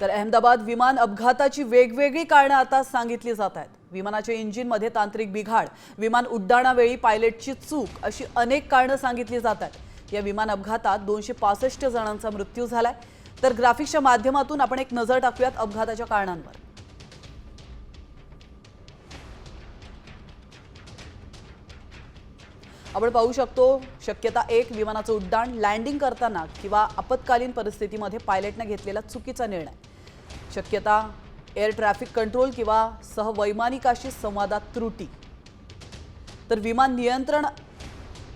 तर अहमदाबाद विमान अपघाताची वेगवेगळी कारणं आता सांगितली जात आहेत. विमानाच्या इंजिनमध्ये तांत्रिक बिघाड विमान उड्डाणावेळी पायलटची चूक अशी अनेक कारणं सांगितली जात आहेत. या विमान अपघातात दोनशे पासष्ट जणांचा मृत्यू झालाय. तर ग्राफिक्सच्या माध्यमातून आपण एक नजर टाकूयात अपघाताच्या कारणांवर. आपण पाहू शकतो शक्यता एक विमानाचं उड्डाण लँडिंग करताना किंवा आपत्कालीन परिस्थितीमध्ये पायलटनं घेतलेला चुकीचा निर्णय. शक्यता एअर ट्रॅफिक कंट्रोल किंवा सहवैमानिकाशी संवादात त्रुटी. तर विमान नियंत्रण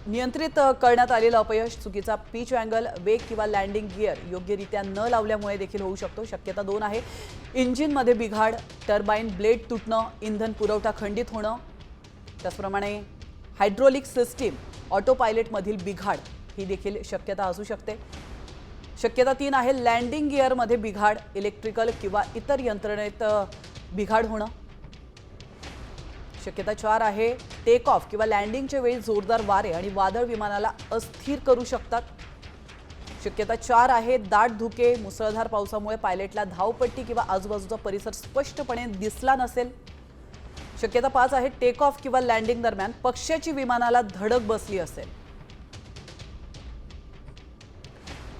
नियंत्रित करण्यात आलेलं अपयश चुकीचा पिच अँगल वेग किंवा लँडिंग गिअर योग्यरित्या न लावल्यामुळे देखील होऊ शकतो. शक्यता दोन आहे. इंजिनमध्ये बिघाड टर्बाईन ब्लेड तुटणं इंधन पुरवठा खंडित होणं. त्याचप्रमाणे हायड्रोलिक सिस्टीम ऑटो पायलटमधील बिघाड ही देखील शक्यता असू शकते. शक्यता तीन आहे लँडिंग गिअरमध्ये बिघाड इलेक्ट्रिकल किंवा इतर यंत्रणेत बिघाड होणं. शक्यता चार आहे टेक ऑफ किंवा लँडिंगच्या वेळी जोरदार वारे आणि वादळ विमानाला अस्थिर करू शकतात. शक्यता चार आहे दाट धुके मुसळधार पावसामुळे पायलटला धावपट्टी किंवा आजूबाजूचा परिसर स्पष्टपणे दिसला नसेल. शक्यता पाच आहे टेक ऑफ किंवा लँडिंग दरम्यान पक्ष्याची विमानाला धडक बसली असेल.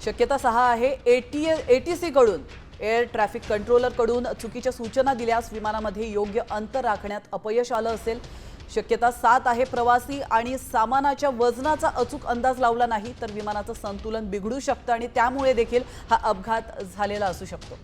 शक्यता सहा आहे. एटी टी सीकडून एअर ट्रॅफिक कंट्रोलरकडून चुकीच्या सूचना दिल्यास विमानामध्ये योग्य अंतर राखण्यात अपयश आलं असेल. शक्यता सात आहे प्रवासी आणि सामानाच्या वजनाचा अचूक अंदाज लावला नाही तर विमानाचं संतुलन बिघडू शकतं आणि त्यामुळे देखील हा अपघात झालेला असू शकतो.